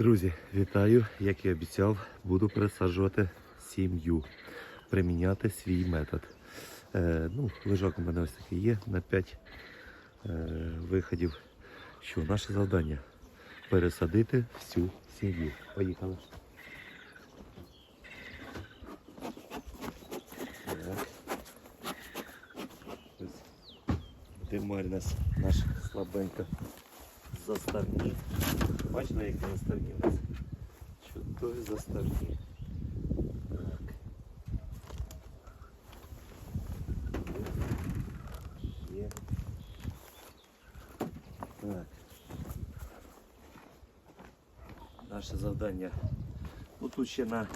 Друзі, вітаю! Як і обіцяв, буду пересаджувати сім'ю, приміняти свій метод. Е, ну, лежак у мене ось такий є на 5 е, виходів. Що наше завдання? Пересадити всю сім'ю. Поїхали. Так. Ось Дималь нас наш слабенько заставні. Бачите, які заставні у нас? Чудові заставні. Так. Є. Так. Наше завдання. Ну тут ще на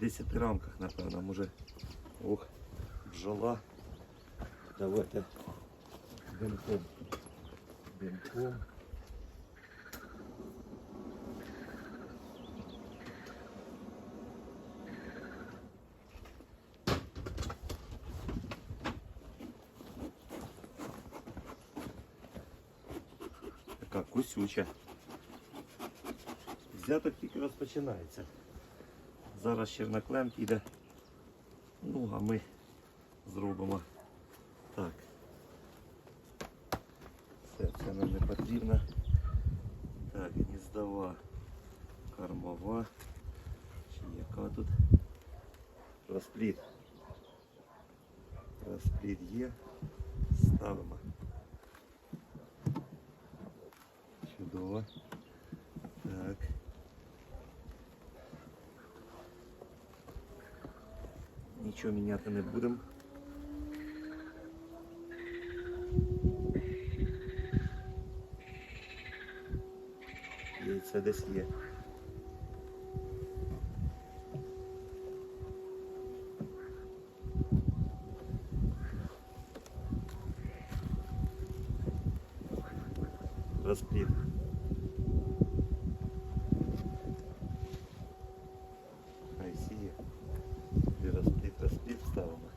10 рамках, напевно, може. Ох, бджола. Давайте димком. Димком. Така кусюча. Взяток тільки розпочинається. Зараз черноклем піде. Ну, а ми зробимо так. Це, це нам не потрібно. Так, гніздова, кормова. Чи яка тут? Розпліт. Розпліт є. Ставимо. Чудово. Так. Нічого міняти не будемо. Яйце десь є. Розпліт. Хай сіє. І розпліт, розпліт ставимо.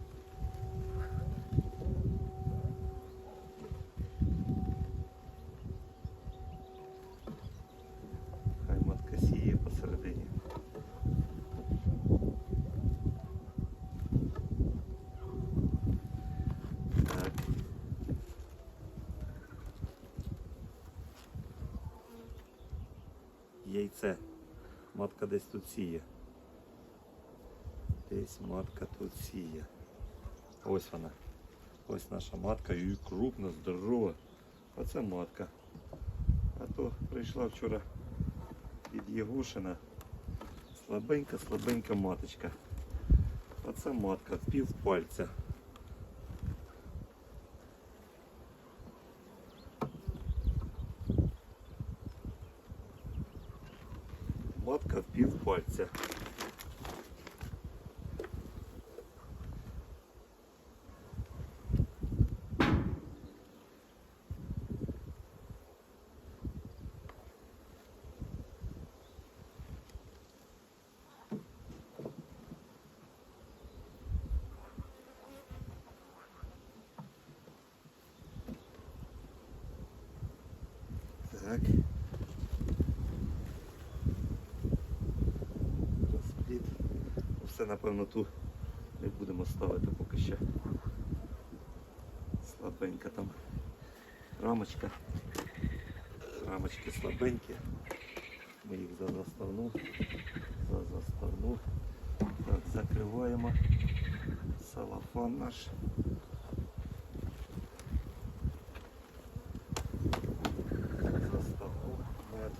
Хай матка сіє посередині. Так. Яйце. Матка десь тут сіє. Десь матка тут сіє. Ось вона. Ось наша матка і крупна, здорова. Оце матка. А то прийшла вчора від Єгушина. Слабенька, слабенька маточка. Оце матка, пів пальця. Матка в пів пальця. Так. Все, напевно, ту не будемо ставити поки що. Слабенька там рамочка. Рамочки слабенькі. Ми їх за заставну. За заставну. Так, закриваємо. Салафан наш. Заставну. Мед.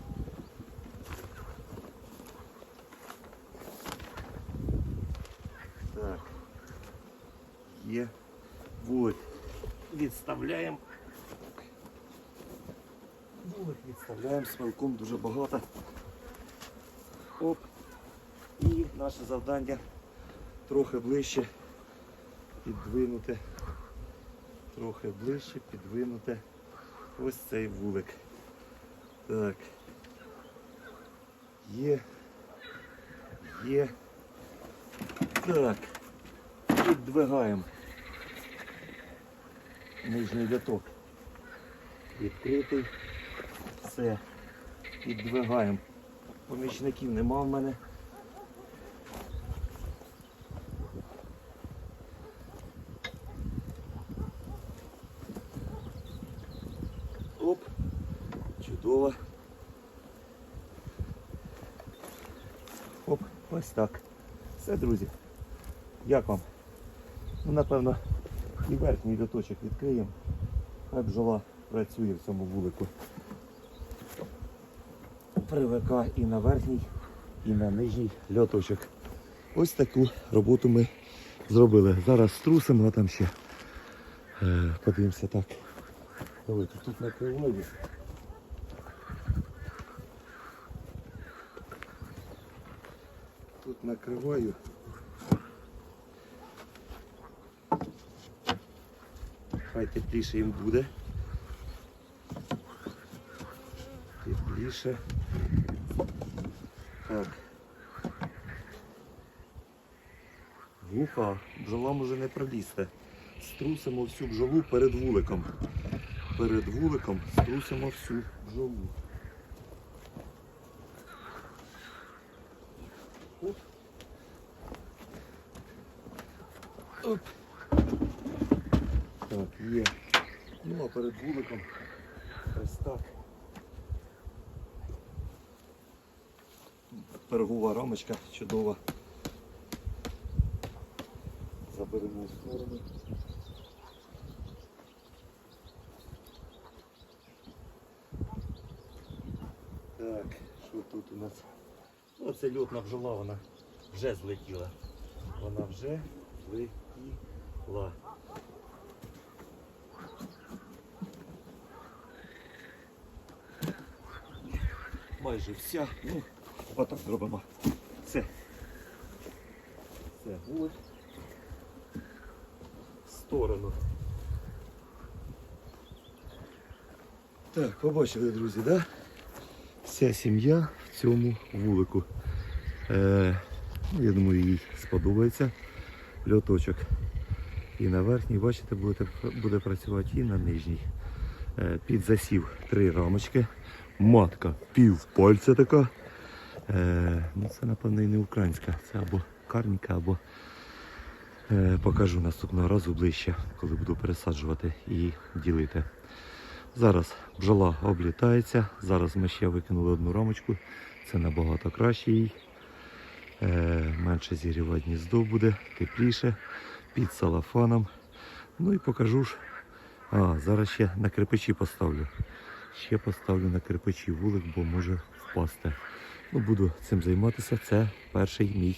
Так. Є. Вулик відставляємо. Вулик відставляємо, смелком дуже багато. Оп. І наше завдання трохи ближче підвинути. Трохи ближче підвинути ось цей вулик. Так. Є. Є. Так. Піддвигаємо. Нижній виток. Відкритий. Все. Піддвигаємо. Помічників нема в мене. Оп, чудово. Оп, ось так. Все, друзі. Як вам? Ну, напевно, і верхній льоточок відкриємо. Хай бджола працює в цьому вулику. Привика і на верхній, і на нижній льоточок. Ось таку роботу ми зробили. Зараз струсимо, а там ще е, подивимося так. Давайте тут накриваю. Тут накриваю. Хай тепліше їм буде. Тепліше. Так. Глуха, бджола може не пролізти. Струсимо всю бджолу перед вуликом. Перед вуликом струсимо всю бджолу. Оп. Є. Ну а перед вуликом ось так. Пергова рамочка чудова. Заберемо в сторону. Так, що тут у нас? Оце льотна бджола, вона вже злетіла. Вона вже злетіла. Майже вся. Ну, отак зробимо. Все. Все, ось. В сторону. Так, побачили, друзі, да? Вся сім'я в цьому вулику. Е, я думаю, їй сподобається льоточок. І на верхній, бачите, буде, буде працювати і на нижній. Е, під засів три рамочки. Матка пів пальця така. Е, ну це напевно і не українська, це або карніка, або е, покажу наступного разу ближче, коли буду пересаджувати і ділити. Зараз бджола облітається. Зараз ми ще викинули одну рамочку. Це набагато краще їй. Менше зігрівати гніздо буде, тепліше, під салафаном. Ну і покажу ж. А, зараз ще на кирпичі поставлю. Ще поставлю на кирпичі вулик, бо може впасти. Ну, буду цим займатися. Це перший мій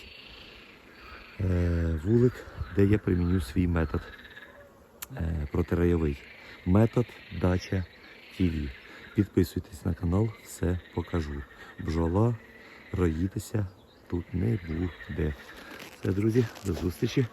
е, вулик, де я приміню свій метод е, протираєвий. Метод дача ТВ. Підписуйтесь на канал, все покажу. Бджола роїтися тут не буде. Все, друзі, до зустрічі.